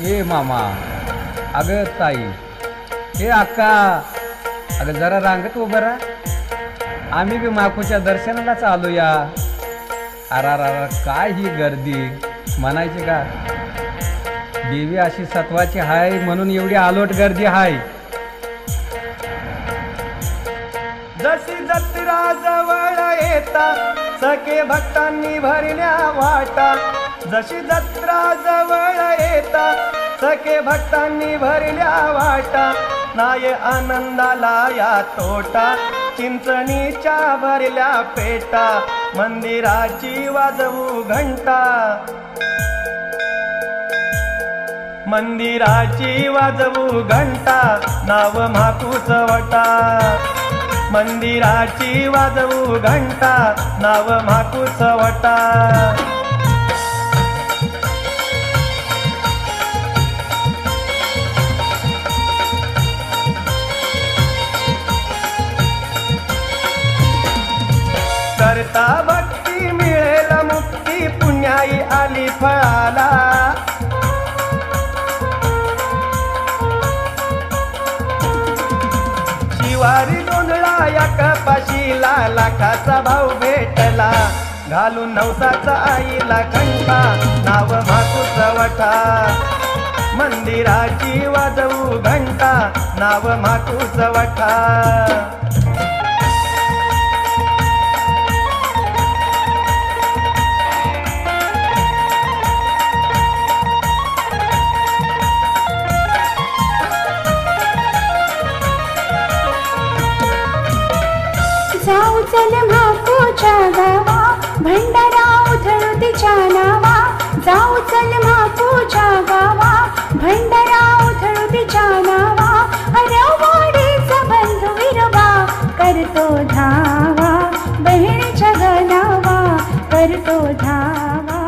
ए मामा अगं ताई हे अक्का अगं जरा रांगत उभं राहा. आम्ही बी माकूच्या दर्शनालाच आलो या अरा काय ही गर्दी म्हणायची का? देवी अशी सत्वाची हाय म्हणून एवढी आलोट गर्दी हाय. जशी जत्रा जवळ येता सखे भक्तांनी भरल्या वाटा. जशी जत्रा जवळ येता सखे भक्तांनी भरल्या वाटा नाय आनंदाला या तोटा चिंचणीच्या भरल्या पेटा मंदिराची वाजवू घंटा. मंदिराची वाजवू घंटा नाव म्हाकूच वटा. मंदिराची वाजवू घंटा नाव म्हाकूच वटा. करता भक्ती मिळेल मुक्ती पुण्याई आली फळाला. शिवारी गोंधळा या कपाशीला लाखाचा भाव भेटला. घालून नवसाचा आईला खंडा नाव माकूचा वठा. मंदिराची वाजवू घंटा नाव माकूच वठा. चल म्हाकोच्या गावा भंडारा उधळुतीच्या नावा. जाऊ चल म्हाकोच्या गावा भंडारा उधळुतीच्या नावा. अरवाडीचा बंधू विरवा करतो धावा. बहिणीच्या गणावा करतो धावा.